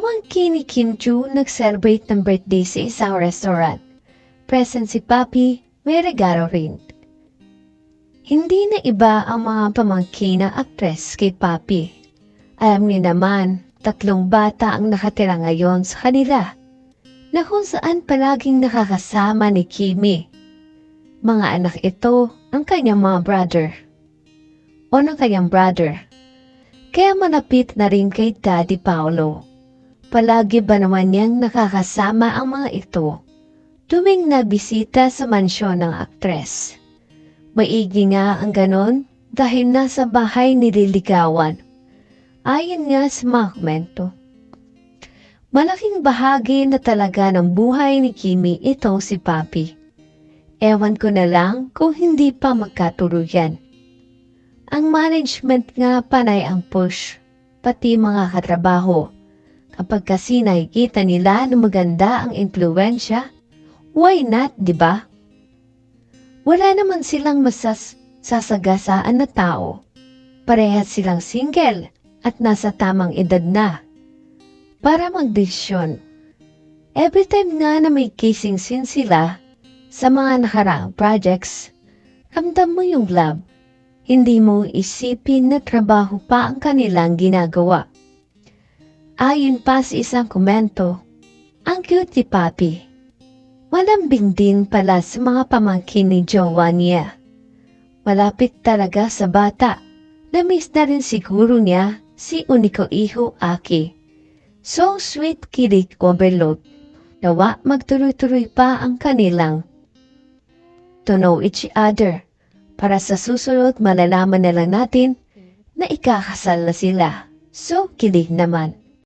Pamangkin ni Kim Chu nag-celebrate ng birthday sa isang restaurant. Present si Papi, may regalo rin. Hindi na iba ang mga pamangkin na aktres kay Papi. Alam niyo naman, tatlong bata ang nakatira ngayon sa kanila na kung saan palaging nakakasama ni Kimi. Mga anak ito ang kanyang mga brother. O ng kanyang brother. Kaya manapit na rin kay Daddy Paolo. Palagi ba naman niyang nakakasama ang mga ito tuwing nabisita sa mansyon ng aktres. Maigi nga ang ganon dahil nasa bahay nililigawan. Ayon nga sa mga komento. Malaking bahagi na talaga ng buhay ni Kimi itong si Papi. Ewan ko na lang kung hindi pa magkatuluyan. Ang management nga panay ang push, pati mga katrabaho. Kapag kasi nakikita nila na maganda ang impluensya, why not, di ba? Wala naman silang masas sasagasaan na tao. Parehas silang single at nasa tamang edad na. Para magdesisyon. Every time nga na may kissing scene sila sa mga nakaraang projects, ramdam mo yung love. Hindi mo isipin na trabaho pa ang kanilang ginagawa. Ayon pa sa isang komento, ang cute ni Papi. Malambing din pala sa mga pamangkin ni jowa niya. Malapit talaga sa bata. Namiss na rin siguro niya si Uniko Iho Aki. So sweet kilig overload. Nawa magtuloy-tuloy pa ang kanilang to know each other. Para sa susunod malalaman na lang natin na ikakasal na sila. So kilig naman.